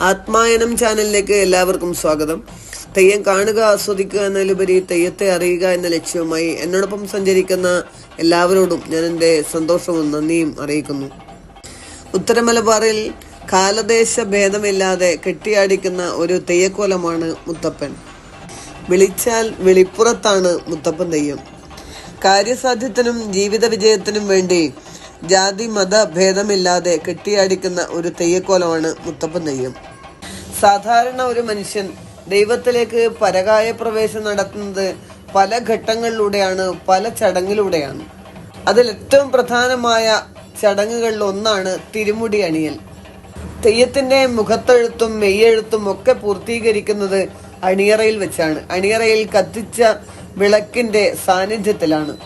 ആത്മായനം ചാനലിലേക്ക് എല്ലാവർക്കും സ്വാഗതം. തെയ്യം കാണുക ആസ്വദിക്കുക എന്നതിലുപരി തെയ്യത്തെ അറിയുക എന്ന ലക്ഷ്യവുമായി എന്നോടൊപ്പം സഞ്ചരിക്കുന്ന എല്ലാവരോടും ഞാൻ എന്റെ സന്തോഷവും നന്ദിയും അറിയിക്കുന്നു. ഉത്തരമലബാറിൽ കാലദേശ ഭേദമില്ലാതെ കെട്ടിയാടിക്കുന്ന ഒരു തെയ്യക്കോലമാണ് മുത്തപ്പൻ. വിളിച്ചാൽ വെളിപ്പുറത്താണ് മുത്തപ്പൻ തെയ്യം. കാര്യസാധ്യത്തിനും ജീവിത വിജയത്തിനും വേണ്ടി ജാതി മത ഭേദമില്ലാതെ കെട്ടിയാടിക്കുന്ന ഒരു തെയ്യക്കോലമാണ് മുത്തപ്പൻ തെയ്യം. സാധാരണ ഒരു മനുഷ്യൻ ദൈവത്തിലേക്ക് പരകായ പ്രവേശം നടത്തുന്നത് പല ഘട്ടങ്ങളിലൂടെയാണ് പല ചടങ്ങിലൂടെയാണ്. അതിൽ ഏറ്റവും പ്രധാനമായ ചടങ്ങുകളിൽ ഒന്നാണ് തിരുമുടി അണിയൽ. തെയ്യത്തിന്റെ മുഖത്തെഴുത്തും മെയ്യെഴുത്തും ഒക്കെ പൂർത്തീകരിക്കുന്നത് അണിയറയിൽ വെച്ചാണ്. അണിയറയിൽ കത്തിച്ച വിളക്കിന്റെ സാന്നിധ്യത്തിലാണ്.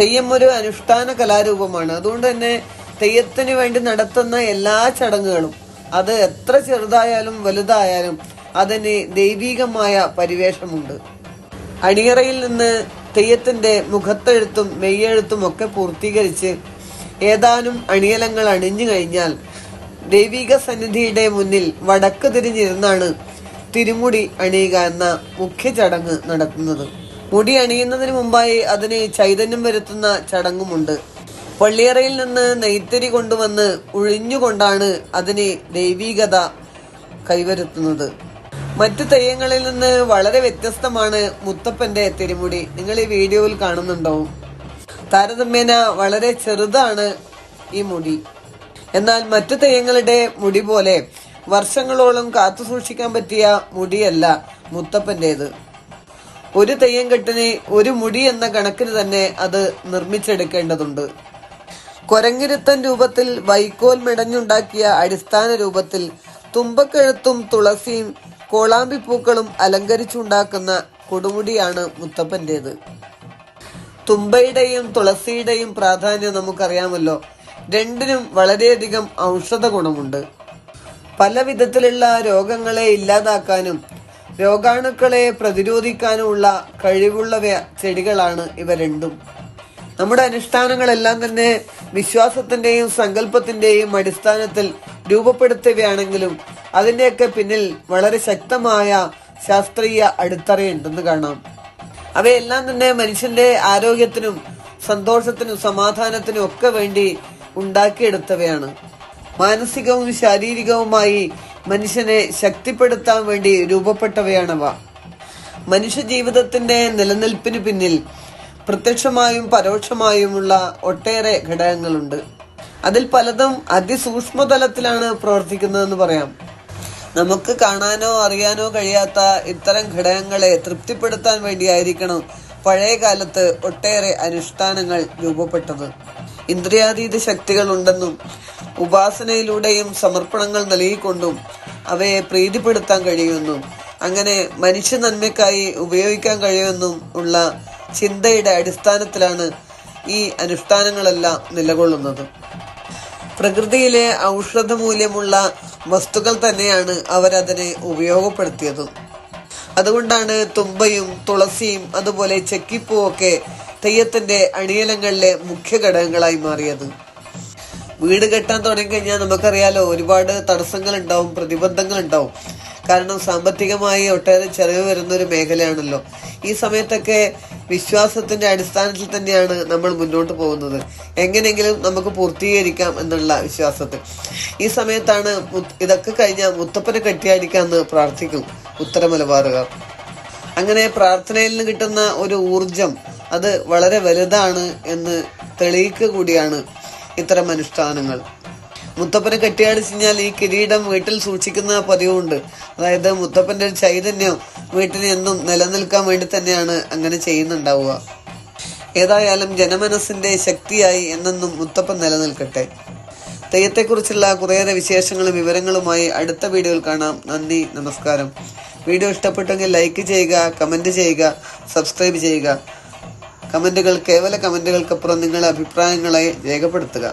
തെയ്യം ഒരു അനുഷ്ഠാന കലാരൂപമാണ്. അതുകൊണ്ട് തന്നെ തെയ്യത്തിന് വേണ്ടി നടത്തുന്ന എല്ലാ ചടങ്ങുകളും അത് എത്ര ചെറുതായാലും വലുതായാലും അതിന് ദൈവീകമായ പരിവേഷമുണ്ട്. അണിയറയിൽ നിന്ന് തെയ്യത്തിന്റെ മുഖത്തെഴുത്തും മെയ്യെഴുത്തും ഒക്കെ പൂർത്തീകരിച്ച് ഏതാനും അണിയലങ്ങൾ അണിഞ്ഞു കഴിഞ്ഞാൽ ദൈവിക സന്നിധിയുടെ മുന്നിൽ വടക്ക് തിരിഞ്ഞിരുന്നാണ് തിരുമുടി അണിയുക എന്ന മുഖ്യ ചടങ്ങ് നടത്തുന്നത്. മുടി അണിയുന്നതിന് മുമ്പായി അതിന് ചൈതന്യം വരുത്തുന്ന ചടങ്ങുമുണ്ട്. പള്ളിയറയിൽ നിന്ന് നെയ്ത്തരി കൊണ്ടുവന്ന് ഉഴിഞ്ഞുകൊണ്ടാണ് അതിന് ദൈവീകത കൈവരുത്തുന്നത്. മറ്റു തെയ്യങ്ങളിൽ നിന്ന് വളരെ വ്യത്യസ്തമാണ് മുത്തപ്പന്റെ തിരുമുടി. നിങ്ങൾ ഈ വീഡിയോയിൽ കാണുന്നുണ്ടാവും താരതമ്യേന വളരെ ചെറുതാണ് ഈ മുടി. എന്നാൽ മറ്റു തെയ്യങ്ങളുടെ മുടി പോലെ വർഷങ്ങളോളം കാത്തു സൂക്ഷിക്കാൻ പറ്റിയ മുടിയല്ല മുത്തപ്പന്റേത്. ഒരു തെയ്യം കെട്ടിന് ഒരു മുടി എന്ന കണക്കിന് തന്നെ അത് നിർമ്മിച്ചെടുക്കേണ്ടതുണ്ട്. കൊരങ്ങിരുത്തൻ രൂപത്തിൽ വൈക്കോൽ മെടഞ്ഞുണ്ടാക്കിയ അടിസ്ഥാന രൂപത്തിൽ തുമ്പക്കെഴുത്തും തുളസിയും കോളാമ്പിപ്പൂക്കളും അലങ്കരിച്ചുണ്ടാക്കുന്ന കൊടുമുടിയാണ് മുത്തപ്പന്റേത്. തുമ്പയുടെയും തുളസിയുടെയും പ്രാധാന്യം നമുക്കറിയാമല്ലോ. രണ്ടിനും വളരെയധികം ഔഷധ ഗുണമുണ്ട്. പല വിധത്തിലുള്ള രോഗങ്ങളെ ഇല്ലാതാക്കാനും രോഗാണുക്കളെ പ്രതിരോധിക്കാനുമുള്ള കഴിവുള്ള ചെടികളാണ് ഇവ രണ്ടും. നമ്മുടെ അനുഷ്ഠാനങ്ങളെല്ലാം തന്നെ വിശ്വാസത്തിന്റെയും സങ്കല്പത്തിന്റെയും അടിസ്ഥാനത്തിൽ രൂപപ്പെടുത്തുകയാണെങ്കിലും അതിന്റെയൊക്കെ പിന്നിൽ വളരെ ശക്തമായ ശാസ്ത്രീയ അടിത്തറയുണ്ടെന്ന് കാണാം. അവയെല്ലാം തന്നെ മനുഷ്യന്റെ ആരോഗ്യത്തിനും സന്തോഷത്തിനും സമാധാനത്തിനും ഒക്കെ വേണ്ടി ഉണ്ടാക്കിയെടുത്തവയാണ്. മാനസികവും ശാരീരികവുമായി മനുഷ്യനെ ശക്തിപ്പെടുത്താൻ വേണ്ടി രൂപപ്പെട്ടവയാണവ. മനുഷ്യ ജീവിതത്തിന്റെ നിലനിൽപ്പിന് പിന്നിൽ പ്രത്യക്ഷമായും പരോക്ഷമായുമുള്ള ഒട്ടേറെ ഘടകങ്ങളുണ്ട്. അതിൽ പലതും അതിസൂക്ഷ്മതലത്തിലാണ് പ്രവർത്തിക്കുന്നതെന്ന് പറയാം. നമുക്ക് കാണാനോ അറിയാനോ കഴിയാത്ത ഇത്തരം ഘടകങ്ങളെ തൃപ്തിപ്പെടുത്താൻ വേണ്ടിയായിരിക്കണം പഴയ കാലത്ത് ഒട്ടേറെ അനുഷ്ഠാനങ്ങൾ രൂപപ്പെട്ടത്. ഇന്ദ്രിയാതീത ശക്തികൾ ഉണ്ടെന്നും ഉപാസനയിലൂടെയും സമർപ്പണങ്ങൾ നൽകിക്കൊണ്ടും അവയെ പ്രീതിപ്പെടുത്താൻ കഴിയുമെന്നും അങ്ങനെ മനുഷ്യ നന്മയ്ക്കായി ഉപയോഗിക്കാൻ കഴിയുമെന്നും ഉള്ള ചിന്തയുടെ അടിസ്ഥാനത്തിലാണ് ഈ അനുഷ്ഠാനങ്ങളെല്ലാം നിലകൊള്ളുന്നത്. പ്രകൃതിയിലെ ഔഷധ മൂല്യമുള്ള വസ്തുക്കൾ തന്നെയാണ് അവരതിനെ ഉപയോഗപ്പെടുത്തിയത്. അതുകൊണ്ടാണ് തുമ്പയും തുളസിയും അതുപോലെ ചെക്കിപ്പൂവൊക്കെ തെയ്യത്തിന്റെ അണിയലങ്ങളിലെ മുഖ്യ ഘടകങ്ങളായി മാറിയത്. വീട് കെട്ടാൻ തുടങ്ങിക്കഴിഞ്ഞാൽ നമുക്കറിയാലോ ഒരുപാട് തടസ്സങ്ങൾ ഉണ്ടാവും പ്രതിബന്ധങ്ങൾ ഉണ്ടാവും കാരണം സാമ്പത്തികമായി ഒട്ടേറെ ചെലവ് വരുന്ന ഒരു മേഖലയാണല്ലോ. ഈ സമയത്തൊക്കെ വിശ്വാസത്തിന്റെ അടിസ്ഥാനത്തിൽ തന്നെയാണ് നമ്മൾ മുന്നോട്ട് പോകുന്നത്. എങ്ങനെയെങ്കിലും നമുക്ക് പൂർത്തീകരിക്കാം എന്നുള്ള വിശ്വാസത്തിൽ. ഈ സമയത്താണ് ഇതൊക്കെ കഴിഞ്ഞാൽ മുത്തപ്പനെ കെട്ടിയാടിക്കാന്ന് പ്രാർത്ഥിക്കും ഉത്തര മലബാറുകാർ അങ്ങനെ പ്രാർത്ഥനയിൽ നിന്ന് കിട്ടുന്ന ഒരു ഊർജം അത് വളരെ വലുതാണ് എന്ന് തെളിയിക്കുക കൂടിയാണ് ഇത്തരം അനുഷ്ഠാനങ്ങൾ. മുത്തപ്പനെ കെട്ടിയാടിച്ച് കഴിഞ്ഞാൽ ഈ കിരീടം വീട്ടിൽ സൂക്ഷിക്കുന്ന പതിവുണ്ട്. അതായത് മുത്തപ്പന്റെ ചൈതന്യം വീട്ടിൽ എന്നും നിലനിൽക്കാൻ വേണ്ടി തന്നെയാണ് അങ്ങനെ ചെയ്യുന്നുണ്ടാവുക. ഏതായാലും ജനമനസ്സിന്റെ ശക്തിയായി എന്നെന്നും മുത്തപ്പൻ നിലനിൽക്കട്ടെ. തെയ്യത്തെക്കുറിച്ചുള്ള കുറേയേറെ വിശേഷങ്ങളും വിവരങ്ങളുമായി അടുത്ത വീഡിയോയിൽ കാണാം. നന്ദി നമസ്കാരം. വീഡിയോ ഇഷ്ടപ്പെട്ടെങ്കിൽ ലൈക്ക് ചെയ്യുക കമന്റ് ചെയ്യുക സബ്സ്ക്രൈബ് ചെയ്യുക. കമന്റുകൾ കേവല കമന്റുകൾക്കപ്പുറം നിങ്ങളുടെ അഭിപ്രായങ്ങളെ രേഖപ്പെടുത്തുക.